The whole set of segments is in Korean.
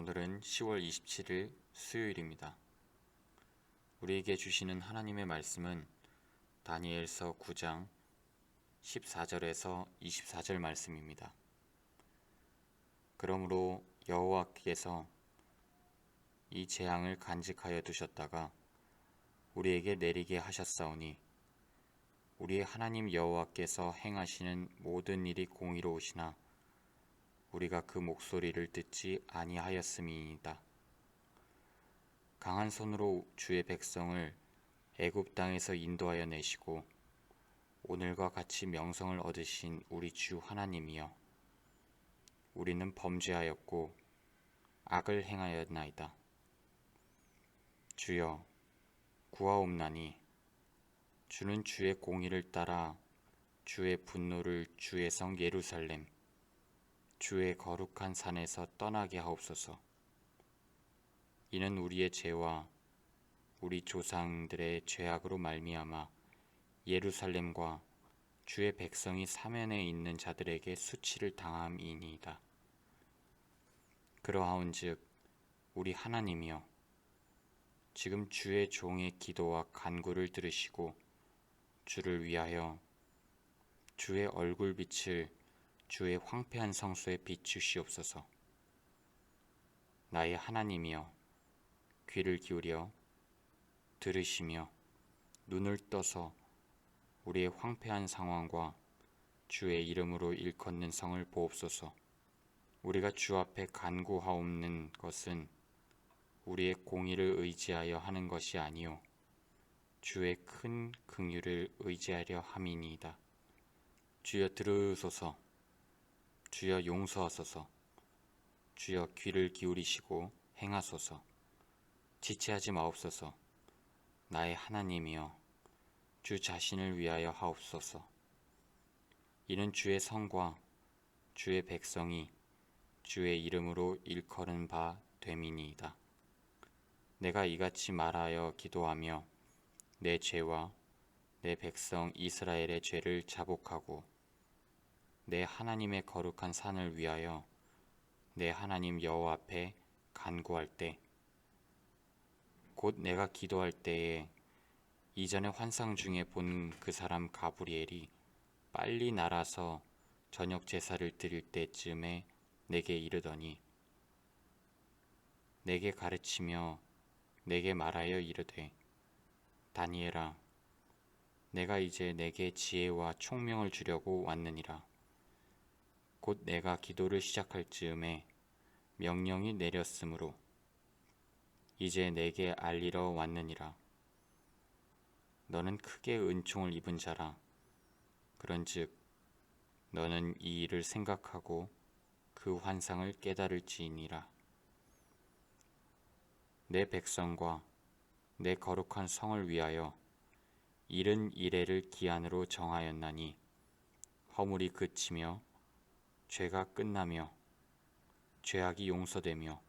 오늘은 10월 27일 수요일입니다. 우리에게 주시는 하나님의 말씀은 다니엘서 9장 14절에서 24절 말씀입니다. 그러므로 여호와께서 이 재앙을 간직하여 두셨다가 우리에게 내리게 하셨사오니 우리의 하나님 여호와께서 행하시는 모든 일이 공의로우시나 우리가 그 목소리를 듣지 아니하였음이니이다. 강한 손으로 주의 백성을 애굽 땅에서 인도하여 내시고 오늘과 같이 명성을 얻으신 우리 주 하나님이여 우리는 범죄하였고 악을 행하였나이다. 주여 구하옵나니 주는 주의 공의를 따라 주의 분노를 주의 성 예루살렘 주의 거룩한 산에서 떠나게 하옵소서. 이는 우리의 죄와 우리 조상들의 죄악으로 말미암아 예루살렘과 주의 백성이 사면에 있는 자들에게 수치를 당함이니이다. 그러하온즉 우리 하나님이여 지금 주의 종의 기도와 간구를 들으시고 주를 위하여 주의 얼굴 빛을 주의 황폐한 성소에 비추시옵소서. 나의 하나님이여 귀를 기울여 들으시며 눈을 떠서 우리의 황폐한 상황과 주의 이름으로 일컫는 성을 보옵소서. 우리가 주 앞에 간구하옵는 것은 우리의 공의를 의지하여 하는 것이 아니요 주의 큰 긍휼을 의지하려 함이니이다. 주여 들으소서. 주여 용서하소서. 주여 귀를 기울이시고 행하소서. 지체하지 마옵소서. 나의 하나님이여 주 자신을 위하여 하옵소서. 이는 주의 성과 주의 백성이 주의 이름으로 일컬은 바 됨이니이다. 내가 이같이 말하여 기도하며 내 죄와 내 백성 이스라엘의 죄를 자복하고 내 하나님의 거룩한 산을 위하여 내 하나님 여호와 앞에 간구할 때 곧 내가 기도할 때에 이전에 환상 중에 본 그 사람 가브리엘이 빨리 날아서 저녁 제사를 드릴 때쯤에 내게 이르더니 내게 가르치며 내게 말하여 이르되 다니엘아 내가 이제 내게 지혜와 총명을 주려고 왔느니라 곧 내가 기도를 시작할 즈음에 명령이 내렸으므로 이제 내게 알리러 왔느니라. 너는 크게 은총을 입은 자라. 그런즉 너는 이 일을 생각하고 그 환상을 깨달을지니라. 내 백성과 내 거룩한 성을 위하여 이른 이래를 기한으로 정하였나니 허물이 그치며 죄가 끝나며 죄악이 용서되며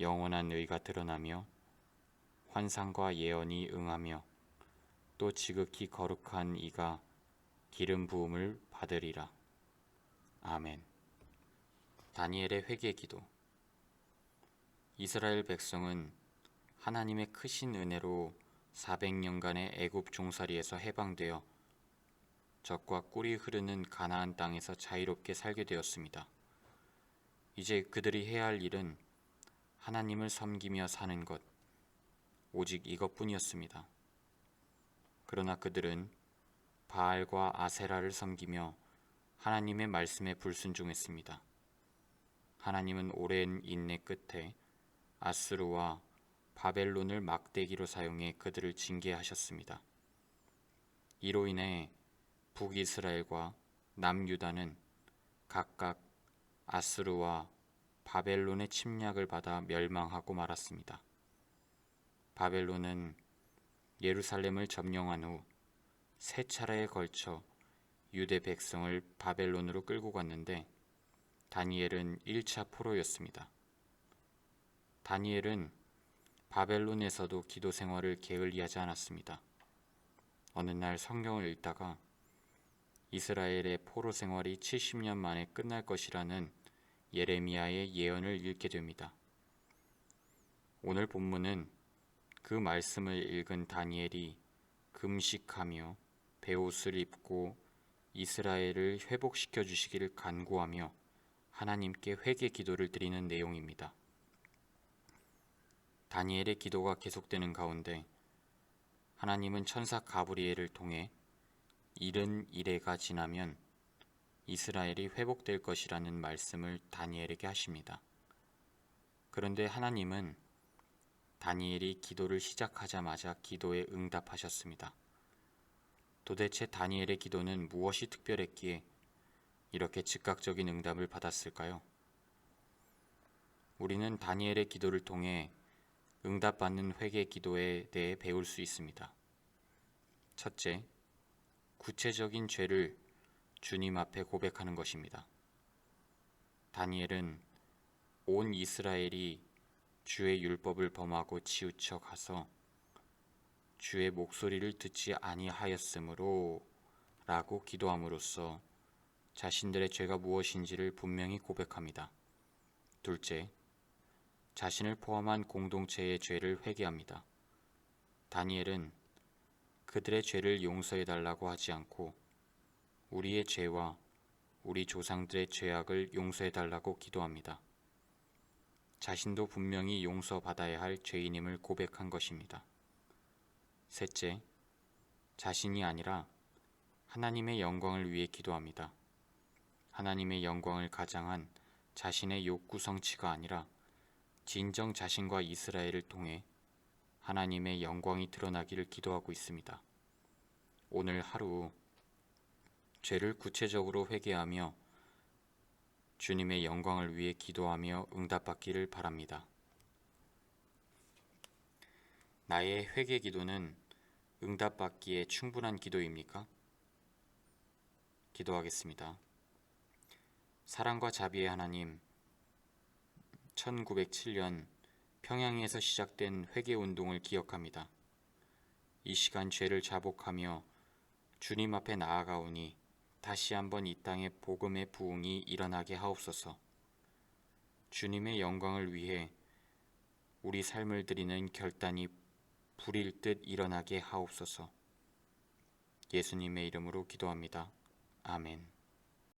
영원한 의가 드러나며 환상과 예언이 응하며 또 지극히 거룩한 이가 기름 부음을 받으리라. 아멘. 다니엘의 회개 기도. 이스라엘 백성은 하나님의 크신 은혜로 400년간의 애굽 종살이에서 해방되어 적과 꿀이 흐르는 가나안 땅에서 자유롭게 살게 되었습니다. 이제 그들이 해야 할 일은 하나님을 섬기며 사는 것, 오직 이것뿐이었습니다. 그러나 그들은 바알과 아세라를 섬기며 하나님의 말씀에 불순종했습니다. 하나님은 오랜 인내 끝에 아스루와 바벨론을 막대기로 사용해 그들을 징계하셨습니다. 이로 인해 북이스라엘과 남유다는 각각 아스루와 바벨론의 침략을 받아 멸망하고 말았습니다. 바벨론은 예루살렘을 점령한 후 세 차례에 걸쳐 유대 백성을 바벨론으로 끌고 갔는데 다니엘은 1차 포로였습니다. 다니엘은 바벨론에서도 기도 생활을 게을리하지 않았습니다. 어느 날 성경을 읽다가 이스라엘의 포로 생활이 70년 만에 끝날 것이라는 예레미야의 예언을 읽게 됩니다. 오늘 본문은 그 말씀을 읽은 다니엘이 금식하며 베옷을 입고 이스라엘을 회복시켜 주시기를 간구하며 하나님께 회개 기도를 드리는 내용입니다. 다니엘의 기도가 계속되는 가운데 하나님은 천사 가브리엘을 통해 이른 이래가 지나면 이스라엘이 회복될 것이라는 말씀을 다니엘에게 하십니다. 그런데 하나님은 다니엘이 기도를 시작하자마자 기도에 응답하셨습니다. 도대체 다니엘의 기도는 무엇이 특별했기에 이렇게 즉각적인 응답을 받았을까요? 우리는 다니엘의 기도를 통해 응답받는 회개 기도에 대해 배울 수 있습니다. 첫째, 구체적인 죄를 주님 앞에 고백하는 것입니다. 다니엘은 온 이스라엘이 주의 율법을 범하고 치우쳐 가서 주의 목소리를 듣지 아니하였으므로 라고 기도함으로써 자신들의 죄가 무엇인지를 분명히 고백합니다. 둘째, 자신을 포함한 공동체의 죄를 회개합니다. 다니엘은 그들의 죄를 용서해 달라고 하지 않고 우리의 죄와 우리 조상들의 죄악을 용서해 달라고 기도합니다. 자신도 분명히 용서받아야 할 죄인임을 고백한 것입니다. 셋째, 자신이 아니라 하나님의 영광을 위해 기도합니다. 하나님의 영광을 가장한 자신의 욕구 성취가 아니라 진정 자신과 이스라엘을 통해 하나님의 영광이 드러나기를 기도하고 있습니다. 오늘 하루 죄를 구체적으로 회개하며 주님의 영광을 위해 기도하며 응답받기를 바랍니다. 나의 회개 기도는 응답받기에 충분한 기도입니까? 기도하겠습니다. 사랑과 자비의 하나님, 1907년 평양에서 시작된 회개 운동을 기억합니다. 이 시간 죄를 자복하며 주님 앞에 나아가오니 다시 한번 이 땅에 복음의 부흥이 일어나게 하옵소서. 주님의 영광을 위해 우리 삶을 드리는 결단이 불일 듯 일어나게 하옵소서. 예수님의 이름으로 기도합니다. 아멘.